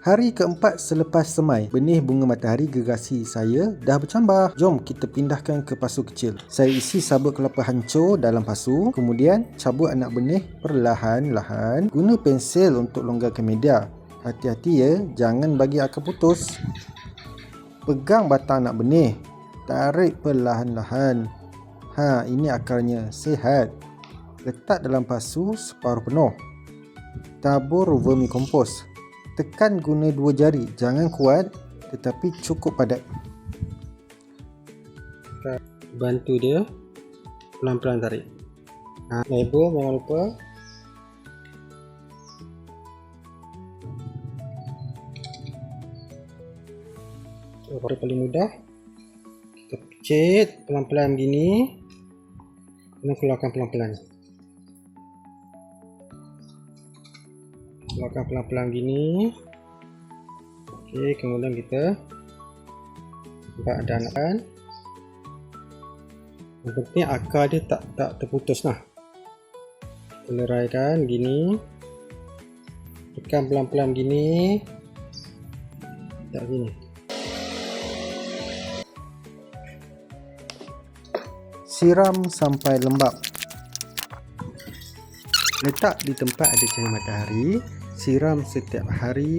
Hari keempat selepas semai, benih bunga matahari gergasi saya dah bercambah. Jom kita pindahkan ke pasu kecil. Saya isi sabut kelapa hancur dalam pasu, kemudian cabut anak benih perlahan-lahan. Guna pensel untuk longgarkan media. Hati-hati ya, jangan bagi akar putus. Pegang batang anak benih. Tarik perlahan-lahan. Ha, ini akarnya. Sehat. Letak dalam pasu separuh penuh. Tabur vermicompost. Tekan guna dua jari. Jangan kuat tetapi cukup padat. bantu dia. Pelan-pelan tarik. Ha, label jangan lupa. Cara paling mudah. Kita picit pelan-pelan begini. Dan keluarkan pelan-pelan keluarkan pelan-pelan begini ok kemudian kita buat ada anakan yang penting akar dia tak tak terputus lah. Leraikan gini. Tekan pelan-pelan gini. Tak gini. Siram sampai lembap. Letak di tempat ada cahaya matahari. Siram setiap hari